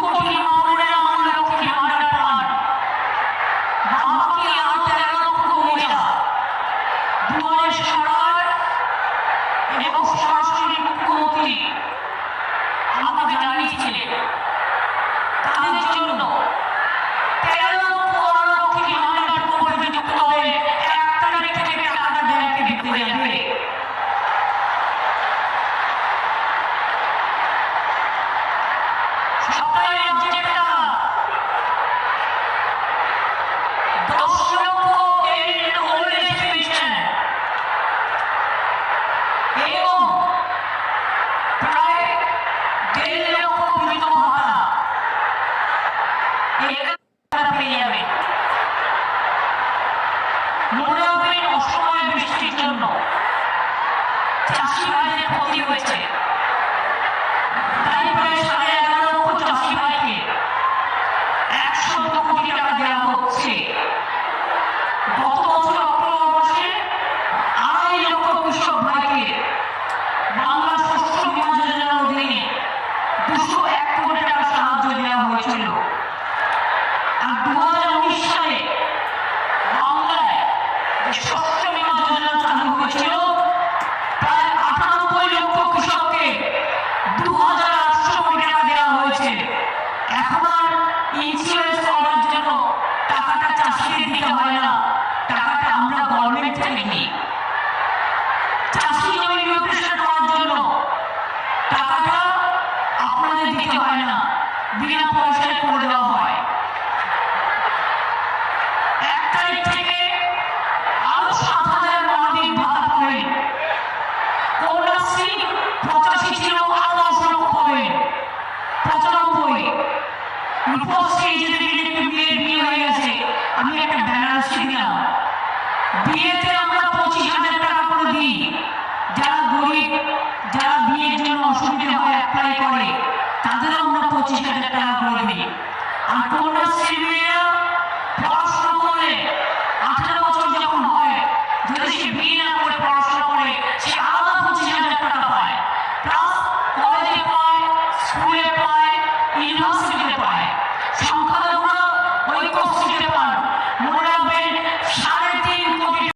不偷听吗 চাষি ভাইদের ক্ষতি হয়েছে। তাই প্রায় বীমা যোজনা চালু হয়েছিল প্রায় আটানব্বই লক্ষ কৃষককে দু হাজার আটশো কোটি টাকা দেওয়া হয়েছে এখন আর ইন্স্যুরেন্স করার জন্য টাকাটা চাষিদের দিতে হয় না টাকাটা আমরা গভর্নমেন্ট থেকে নিই চাষি জমি রিলোকেশন করার জন্য টাকাটা আপনাদের দিতে হয় না বিনা পয়সায় করে দেওয়া হয়। এক তারিখ থেকে আরও সাত হাজার মানবিক ভাতা পাবেন কন্যাশ্রী পঁচাশি ছিল, আরও দশ লক্ষ পাবেন পঁচানব্বই। বিয়ে হয়ে গেছে, আমি একটা বেনারসি দিলাম বিয়েতে আমরা পঁচিশ হাজার টাকা করে দিই। যারা গরিব, যারা বিয়ের জন্য অসুবিধা হয় অ্যাপ্লাই করে, তাদেরও আমরা পঁচিশ হাজার টাকা করে দিই আর কোনো পড়াশোনা করে আঠারো বছর যখন হয়, যদি সে বিয়ে না করে পড়াশোনা করে, সে আলাদা পঁচিশ হাজার টাকা পায় প্লাস কলেজে পায় স্কুলে পায় ইউনিভার্সিটিতে পায়। সংখ্যা